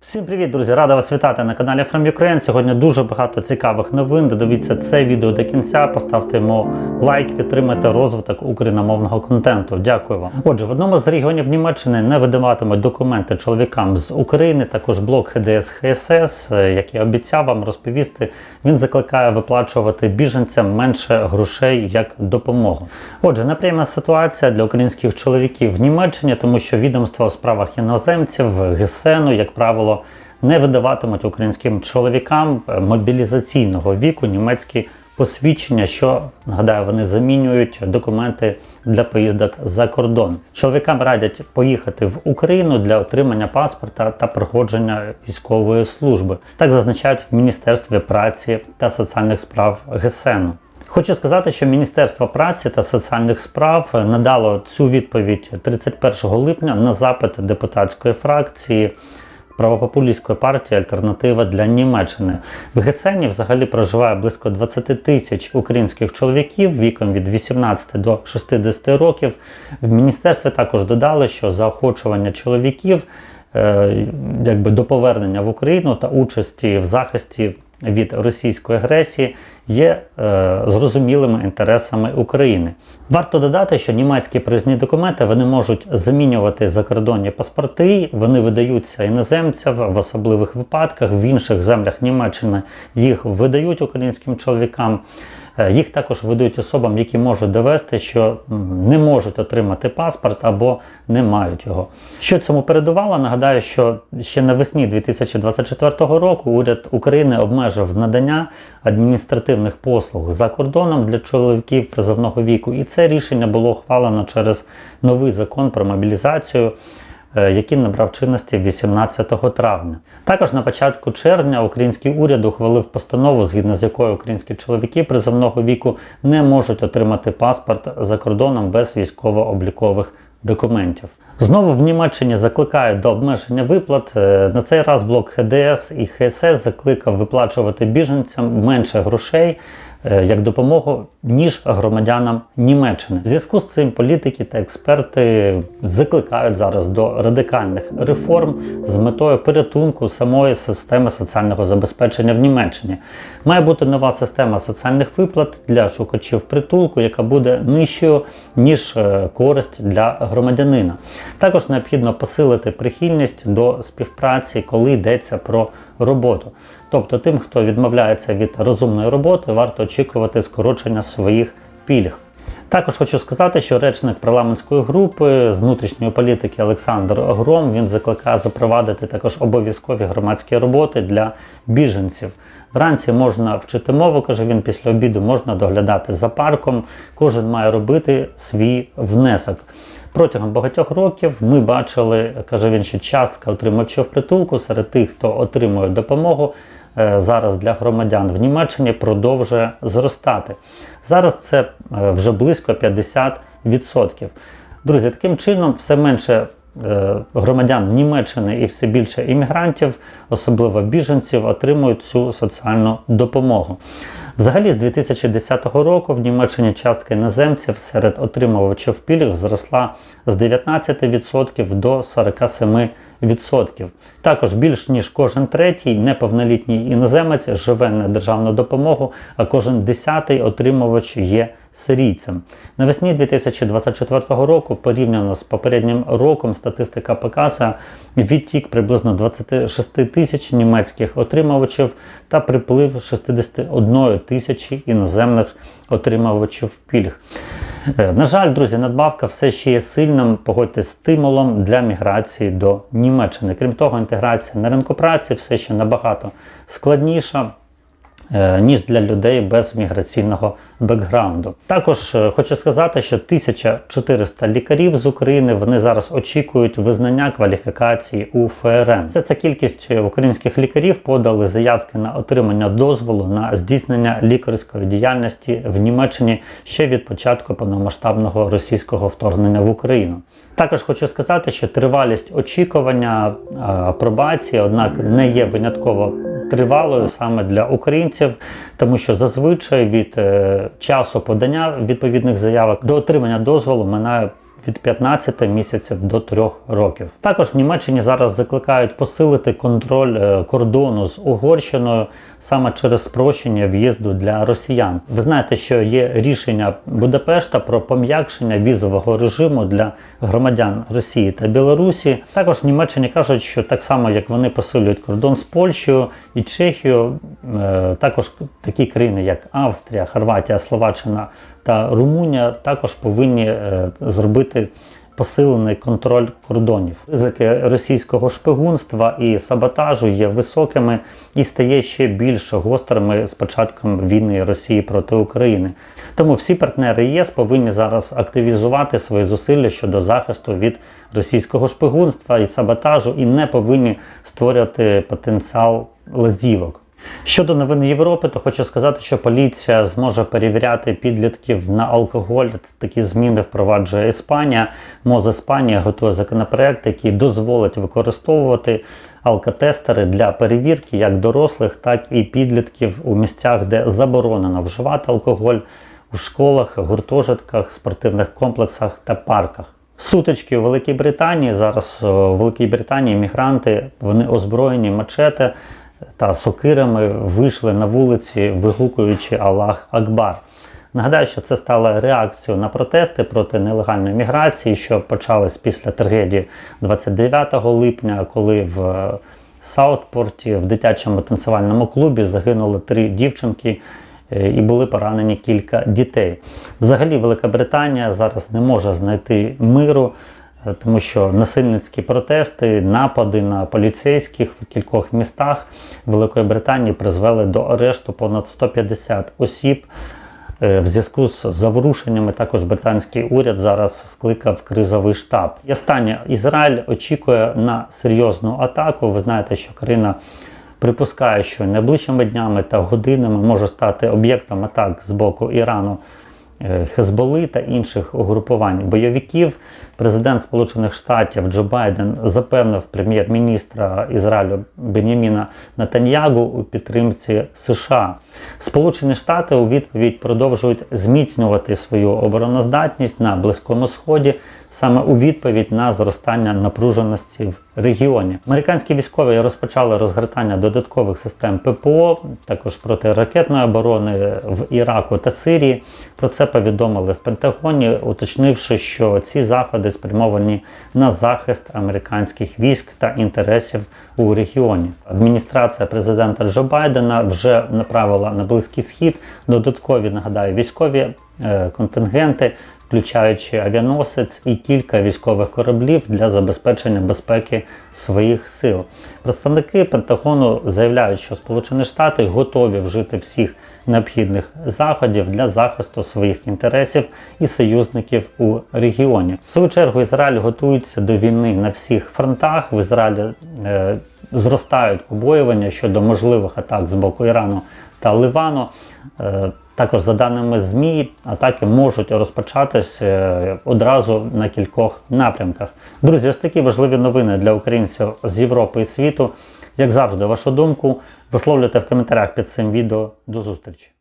Всім привіт, друзі! Рада вас вітати на каналі From Ukraine. Сьогодні дуже багато цікавих новин. Додивіться це відео до кінця. Поставте йому лайк, підтримайте розвиток україномовного контенту. Дякую вам. Отже, в одному з регіонів Німеччини не видаватимуть документи чоловікам з України. Також блок ХДС ХСС, е, як я обіцяв вам розповісти, він закликає виплачувати біженцям менше грошей як допомогу. Отже, неприємна ситуація для українських чоловіків в Німеччині, тому що відомство у справах іноземців ГСНу, як правило, не видаватимуть українським чоловікам е, мобілізаційного віку німецькі посвідчення, що нагадаю, вони замінюють документи для поїздок за кордон. Чоловікам радять поїхати в Україну для отримання паспорта та проходження військової служби. Так зазначають в Міністерстві праці та соціальних справ ГСН. Хочу сказати, що Міністерство праці та соціальних справ надало цю відповідь 31 липня на запит депутатської фракції правопопулістської партії Альтернатива для Німеччини. В Гесені взагалі проживає близько 20 тисяч українських чоловіків віком від 18 до 60 років. В міністерстві також додали, що заохочування чоловіків е, якби до повернення в Україну та участі в захисті від російської агресії є е, зрозумілими інтересами України. Варто додати, що німецькі проїзні документи вони можуть замінювати закордонні паспорти, вони видаються іноземцям в особливих випадках. В інших землях Німеччини їх видають українським чоловікам. Е, Їх також видають особам, які можуть довести, що не можуть отримати паспорт або не мають його. Що цьому передувало? Нагадаю, що ще навесні 2024 року уряд України обмежив надання адміністративних послуг за кордоном для чоловіків призовного віку, і це рішення було ухвалено через новий закон про мобілізацію який набрав чинності 18 травня. Також на початку червня український уряд ухвалив постанову, згідно з якою українські чоловіки призовного віку не можуть отримати паспорт за кордоном без військово-облікових документів. Знову в Німеччині закликають до обмеження виплат. Е, На цей раз блок ХДС і ХСС закликав виплачувати біженцям менше грошей е, як допомогу, ніж громадянам Німеччини. В зв'язку з цим політики та експерти закликають зараз до радикальних реформ з метою порятунку самої системи соціального забезпечення в Німеччині. Має бути нова система соціальних виплат для шукачів притулку, яка буде нижчою ніж е, користь для громадянина. Також необхідно посилити прихильність до співпраці, коли йдеться про роботу. Тобто тим, хто відмовляється від розумної роботи, варто очікувати скорочення своїх пільг. Також хочу сказати, що речник парламентської групи з внутрішньої політики Олександр Гром він закликає запровадити також обов'язкові громадські роботи для біженців. Вранці можна вчити мову, каже він, після обіду можна доглядати за парком. Кожен має робити свій внесок. Протягом багатьох років ми бачили, каже він, що частка отримувачів притулку серед тих, хто отримує допомогу зараз для громадян в Німеччині, продовжує зростати. Зараз це е, вже близько 50%. Друзі, таким чином все менше е, громадян Німеччини і все більше іммігрантів, особливо біженців, отримують цю соціальну допомогу. Взагалі, з 2010 року в Німеччині частка іноземців серед отримувачів пільг зросла з 19% до 47%. Також більш ніж кожен третій неповнолітній іноземець живе на державну допомогу, а кожен десятий отримувач є сирійцем. Навесні 2024 року, порівняно з попереднім роком, статистика показує відтік приблизно 26 тисяч німецьких отримувачів та приплив 61 тисячі іноземних отримувачів пільг. Е, На жаль, друзі, надбавка все ще є сильним, погодьте, стимулом для міграції до Німеччини. Крім того, інтеграція на ринку праці все ще набагато складніша. Е, Ніж для людей без міграційного бекграунду. Також е, хочу сказати, що 1400 лікарів з України вони зараз очікують визнання кваліфікації у ФРН. Це ця кількість українських лікарів подали заявки на отримання дозволу на здійснення лікарської діяльності в Німеччині ще від початку повномасштабного російського вторгнення в Україну. Також хочу сказати, що тривалість очікування пробації, апробації, однак, не є винятково тривалою саме для українців, тому що зазвичай від е, часу подання відповідних заявок до отримання дозволу минає від 15 місяців до 3 років. Також в Німеччині зараз закликають посилити контроль е, кордону з Угорщиною саме через спрощення в'їзду для росіян. Ви знаєте, що є рішення Будапешта про пом'якшення візового режиму для громадян Росії та Білорусі. Також в Німеччині кажуть, що так само як вони посилюють кордон з Польщею і Чехією, е, також такі країни, як Австрія, Хорватія, Словаччина та Румунія, також повинні е, зробити посилений контроль кордонів. Ризики російського шпигунства і саботажу є високими і стає ще більш гострими з початком війни Росії проти України. Тому всі партнери ЄС повинні зараз активізувати свої зусилля щодо захисту від російського шпигунства і саботажу, і не повинні створювати потенціал лазівок. Щодо новин Європи, то хочу сказати, що поліція зможе перевіряти підлітків на алкоголь. Такі зміни впроваджує Іспанія. МОЗ Іспанія готує законопроект, який дозволить використовувати алкотестери для перевірки як дорослих, так і підлітків у місцях, де заборонено вживати алкоголь у школах, гуртожитках, спортивних комплексах та парках. Сутички у Великій Британії зараз о, у Великій Британії мігранти вони озброєні мачете та сокирами вийшли на вулиці, вигукуючи Аллах Акбар. Нагадаю, що це стало реакцією на протести проти нелегальної міграції, що почались після трагедії 29 липня, коли в Саутпорті в дитячому танцювальному клубі загинули три дівчинки е, і були поранені кілька дітей. Взагалі, Велика Британія зараз не може знайти миру. Е, Тому що насильницькі протести, напади на поліцейських в кількох містах Великої Британії призвели до арешту понад 150 осіб. Е, В зв'язку з заворушеннями також британський уряд зараз скликав кризовий штаб. І останнє Ізраїль очікує на серйозну атаку. Ви знаєте, що країна припускає, що найближчими днями та годинами може стати об'єктом атак з боку Ірану. Е, Хезболи та інших угрупувань бойовиків. Президент Сполучених Штатів Джо Байден запевнив прем'єр-міністра Ізраїлю Беняміна Натаньягу у підтримці США. Сполучені Штати у відповідь продовжують зміцнювати свою обороноздатність на Близькому Сході саме у відповідь на зростання напруженості в регіоні. Американські військові розпочали розгортання додаткових систем ППО, також протиракетної оборони в Іраку та Сирії. Про це повідомили в Пентагоні, уточнивши, що ці заходи спрямовані на захист американських військ та інтересів у регіоні. Адміністрація президента Джо Байдена вже направила на Близький Схід додаткові нагадаю військові е, контингенти включаючи авіаносець і кілька військових кораблів для забезпечення безпеки своїх сил. Представники Пентагону заявляють, що Сполучені Штати готові вжити всіх необхідних заходів для захисту своїх інтересів і союзників у регіоні. В свою чергу Ізраїль готується до війни на всіх фронтах. В Ізраїлі е, зростають побоювання щодо можливих атак з боку Ірану та Ливану. Е, також, за даними ЗМІ, атаки можуть розпочатись е, одразу на кількох напрямках. Друзі, ось такі важливі новини для українців з Європи і світу. Як завжди, вашу думку висловлюйте в коментарях під цим відео. До зустрічі!